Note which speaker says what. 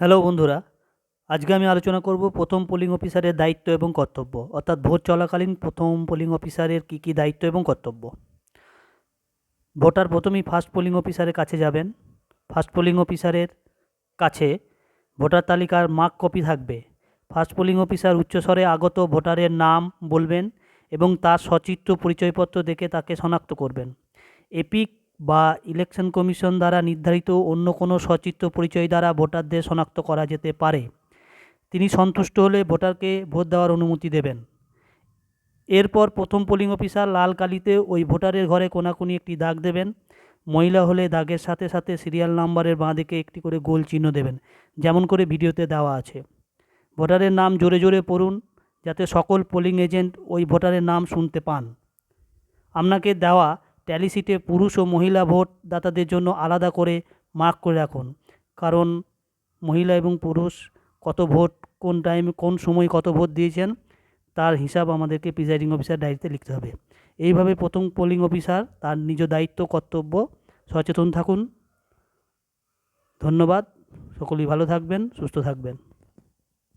Speaker 1: Hello বন্ধুরা, আজকে আমি আলোচনা করব প্রথম পোলিং অফিসারের দায়িত্ব এবং কর্তব্য, অর্থাৎ ভোট চলাকালীন প্রথম পোলিং অফিসারের কী কী দায়িত্ব এবং কর্তব্য। ভোটার প্রথমেই ফার্স্ট পোলিং অফিসারের কাছে যাবেন। ফার্স্ট পোলিং অফিসারের কাছে ভোটার তালিকার মার্ক কপি থাকবে। ফার্স্ট পোলিং অফিসার উচ্চস্বরে আগত ভোটারের নাম বলবেন এবং তার সচিত্র পরিচয়পত্র দেখে তাকে শনাক্ত করবেন। এপিক বা ইলেকশন কমিশন দ্বারা নির্ধারিত অন্য কোনো সচিত্র পরিচয় দ্বারা ভোটারদের শনাক্ত করা যেতে পারে। তিনি সন্তুষ্ট হলে ভোটারকে ভোট দেওয়ার অনুমতি দেবেন। এরপর প্রথম পোলিং অফিসার লাল কালিতে ওই ভোটারের ঘরে কোনাকুনি একটি দাগ দেবেন। মহিলা হলে দাগের সাথে সাথে সিরিয়াল নাম্বারের বাঁ দিকে একটি করে গোল চিহ্ন দেবেন। যেমন করে ভিডিওতে দেওয়া আছে। ভোটারের নাম জোরে জোরে পড়ুন, যাতে সকল পোলিং এজেন্ট ওই ভোটারের নাম শুনতে পান। আপনাকে দেওয়া ট্যালি শিটে পুরুষ ও মহিলা ভোটদাতাদের জন্য আলাদা করে মার্ক করে রাখুন। কারণ মহিলা এবং পুরুষ কত ভোট, কোন টাইমে কোন সময় কত ভোট দিয়েছেন, তার হিসাব আমাদেরকে প্রিজাইডিং অফিসার ডায়েরিতে লিখতে হবে। এইভাবে প্রথম পোলিং অফিসার তার নিজ দায়িত্ব, কর্তব্য সচেতন থাকুন। ধন্যবাদ। সকলেই ভালো থাকবেন, সুস্থ থাকবেন।